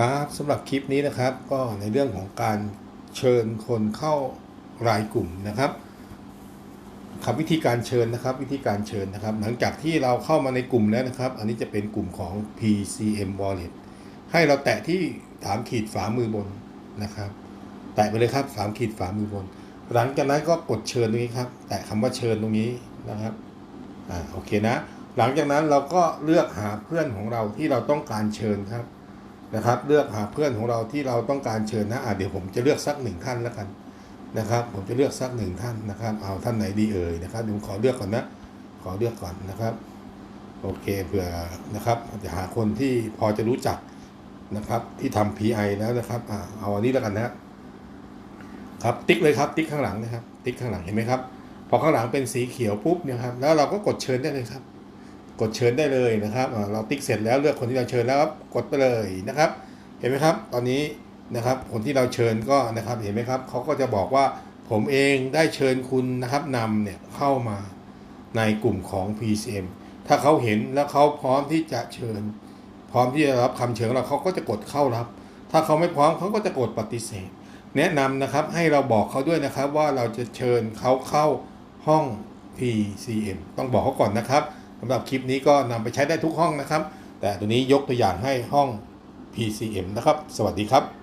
ครับสำหรับคลิปนี้นะครับก็ในเรื่องของการเชิญคนเข้ารายกลุ่มนะครับครับวิธีการเชิญนะครับ วิธีการเชิญนะครับ หลังจากที่เราเข้ามาในกลุ่มแล้วนะครับ อันนี้จะเป็นกลุ่มของ PCM Wallet ให้เราแตะที่สามขีดฝามือบนนะครับ แตะไปเลยครับสามขีดฝามือบน หลังจากนั้นก็กดเชิญตรงนี้ครับ แตะคำว่าเชิญตรงนี้นะครับอ่าโอเคนะ หลังจากนั้นเราก็เลือกหาเพื่อนของเราที่เราต้องการเชิญครับ นะครับ เลือกหาเพื่อนของเราที่เราต้องการเชิญนะอะเดี๋ยวผมจะเลือกสักหนึ่งท่านแล้วกันนะครับ ผมจะเลือกสักหนึ่งท่านนะครับ เอาท่านไหนดีเอ่ยนะครับเดี๋ยวผมขอเลือกก่อนนะ ขอเลือกก่อนนะครับ โอเคเผื่อนะครับจะหาคนที่พอจะรู้จักนะครับที่ทำ PI แล้วนะครับอ่าเอาอันนี้แล้วกันนะครับติ๊กเลยครับ ติ๊กข้างหลังนะครับ ติ๊กข้างหลังเห็นไหมครับพอข้างหลังเป็นสีเขียวปุ๊บเนี่ยครับแล้วเราก็กดเชิญได้เลยครับ กดเชิญได้เลยนะครับเราติ๊กเสร็จแล้วเลือกคนที่เราเชิญแล้วครับกดไปเลยนะครับ เห็นไหมครับ ตอนนี้นะครับคนที่เราเชิญก็นะครับเห็นไหมครับเขาก็จะบอกว่าผมเองได้เชิญคุณนะครับนำเนี่ยเข้ามาในกลุ่มของ PCM ถ้าเขาเห็นแล้วเขาพร้อมที่จะเชิญ พร้อมที่จะรับคำเชิญเราเขาก็จะกดเข้ารับ ถ้าเขาไม่พร้อมเขาก็จะกดปฏิเสธ แนะนำนะครับให้เราบอกเขาด้วยนะครับว่าเราจะเชิญเขาเข้าห้อง PCM ต้องบอกเขาก่อนนะครับ สำหรับคลิปนี้ก็นำไปใช้ได้ทุกห้องนะครับ แต่ตัวนี้ยกตัวอย่างให้ห้อง PCM นะครับ สวัสดีครับ